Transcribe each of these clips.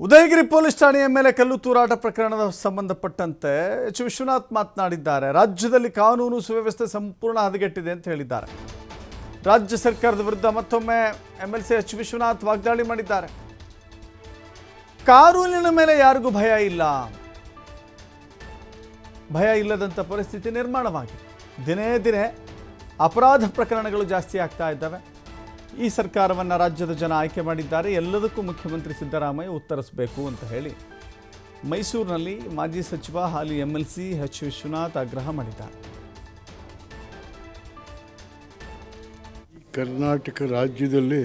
Udayagiri police ಠಾಣೆಯ ಮೇಲೆ ಕಲ್ಲು ತೂರಾಟ ಪ್ರಕರಣದ ಸಂಬಂಧಪಟ್ಟಂತೆ ಎಚ್ ವಿಶ್ವನಾಥ್ ಮಾತನಾಡಿದ್ದಾರೆ. ರಾಜ್ಯದಲ್ಲಿ ಕಾನೂನು ಸುವ್ಯವಸ್ಥೆ ಸಂಪೂರ್ಣ ಹದಗೆಟ್ಟಿದೆ ಅಂತ ಹೇಳಿದ್ದಾರೆ. ರಾಜ್ಯ ಸರ್ಕಾರದ ವಿರುದ್ಧ ಮತ್ತೊಮ್ಮೆ M L C H Vishwanath ವಾಗ್ದಾಳಿ ಮಾಡಿದ್ದಾರೆ. ಕಾನೂನಿನ ಮೇಲೆ ಯಾರಿಗೂ ಭಯ ಇಲ್ಲ. ಭಯ ಇಲ್ಲದಂಥ ಪರಿಸ್ಥಿತಿ ನಿರ್ಮಾಣವಾಗಿದೆ. ದಿನೇ ದಿನೇ ಅಪರಾಧ ಪ್ರಕರಣಗಳು ಜಾಸ್ತಿ ಆಗ್ತಾ ಇದ್ದಾವೆ. ಈ ಸರ್ಕಾರವನ್ನು ರಾಜ್ಯದ ಜನ ಆಯ್ಕೆ ಮಾಡಿದ್ದಾರೆ. ಎಲ್ಲದಕ್ಕೂ ಮುಖ್ಯಮಂತ್ರಿ ಸಿದ್ದರಾಮಯ್ಯ ಉತ್ತರಿಸಬೇಕು ಅಂತ ಹೇಳಿ ಮೈಸೂರಿನಲ್ಲಿ ಮಾಜಿ ಸಚಿವ ಹಾಲಿ ಎಂ ಎಲ್ ಎಚ್ ವಿಶ್ವನಾಥ್ ಆಗ್ರಹ ಮಾಡಿದ್ದಾರೆ. ಕರ್ನಾಟಕ ರಾಜ್ಯದಲ್ಲಿ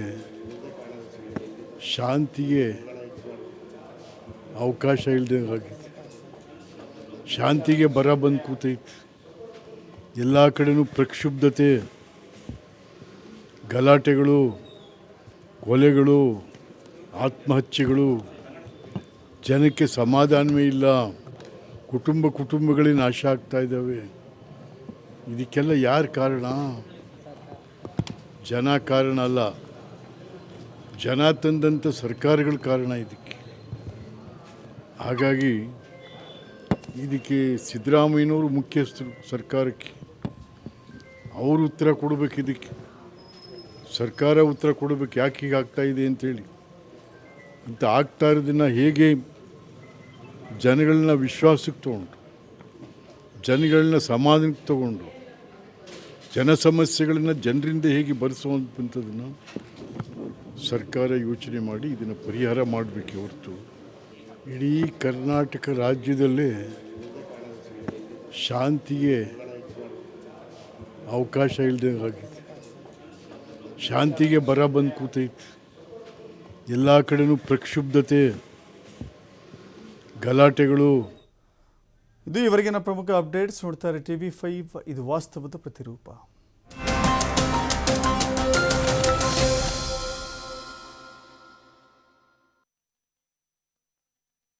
ಶಾಂತಿಗೆ ಅವಕಾಶ ಇಲ್ಲದೆ ಶಾಂತಿಗೆ ಬರ ಬಂದು ಕೂತೈತೆ. ಎಲ್ಲ ಕಡೆನೂ ಪ್ರಕ್ಷುಬ್ಧತೆ ಗಲಾಟೆಗಳು, ಕೊಲೆಗಳು, ಆತ್ಮಹತ್ಯೆಗಳು, ಜನಕ್ಕೆ ಸಮಾಧಾನವೇ ಇಲ್ಲ, ಕುಟುಂಬ ಕುಟುಂಬಗಳೇ ನಾಶ ಆಗ್ತಾ ಇದ್ದಾವೆ. ಇದಕ್ಕೆಲ್ಲ ಯಾರು ಕಾರಣ? ಜನ ಕಾರಣ ಅಲ್ಲ. ಜನ ತಂದಂಥ ಸರ್ಕಾರಗಳ ಕಾರಣ ಇದಕ್ಕೆ. ಹಾಗಾಗಿ ಇದಕ್ಕೆ ಸಿದ್ದರಾಮಯ್ಯನವರು ಮುಖ್ಯಸ್ಥರು ಸರ್ಕಾರಕ್ಕೆ. ಅವರು ಉತ್ತರ ಕೊಡಬೇಕು ಇದಕ್ಕೆ. ಸರ್ಕಾರ ಉತ್ತರ ಕೊಡಬೇಕು, ಯಾಕೆ ಹೀಗೆ ಆಗ್ತಾ ಇದೆ ಅಂತೇಳಿ ಅಂತ ಆಗ್ತಾ ಇರೋದನ್ನು ಹೇಗೆ ಜನಗಳನ್ನ ವಿಶ್ವಾಸಕ್ಕೆ ತಗೊಂಡು, ಜನಗಳನ್ನ ಸಮಾಧಾನಕ್ಕೆ ತಗೊಂಡು, ಜನ ಸಮಸ್ಯೆಗಳನ್ನು ಜನರಿಂದ ಹೇಗೆ ಬರೆಸುವಂಥದ್ದನ್ನು ಸರ್ಕಾರ ಯೋಚನೆ ಮಾಡಿ ಇದನ್ನು ಪರಿಹಾರ ಮಾಡಬೇಕು ಹೊರತು ಇಡೀ ಕರ್ನಾಟಕ ರಾಜ್ಯದಲ್ಲೇ ಶಾಂತಿಗೆ ಅವಕಾಶ ಇಲ್ಲದೆ ಶಾಂತಿಗೆ ಬರ ಬಂದು ಕೂತೈತಿ. ಎಲ್ಲ ಕಡೆನೂ ಪ್ರಕ್ಷುಬ್ಧತೆ, ಗಲಾಟೆಗಳು. ಇದು ಇವರೆಗಿನ ಪ್ರಮುಖ ಅಪ್ಡೇಟ್ಸ್ ನೋಡ್ತಾರೆ ಟಿ ವಿ ಫೈವ್. ಇದು ವಾಸ್ತವದ ಪ್ರತಿರೂಪ.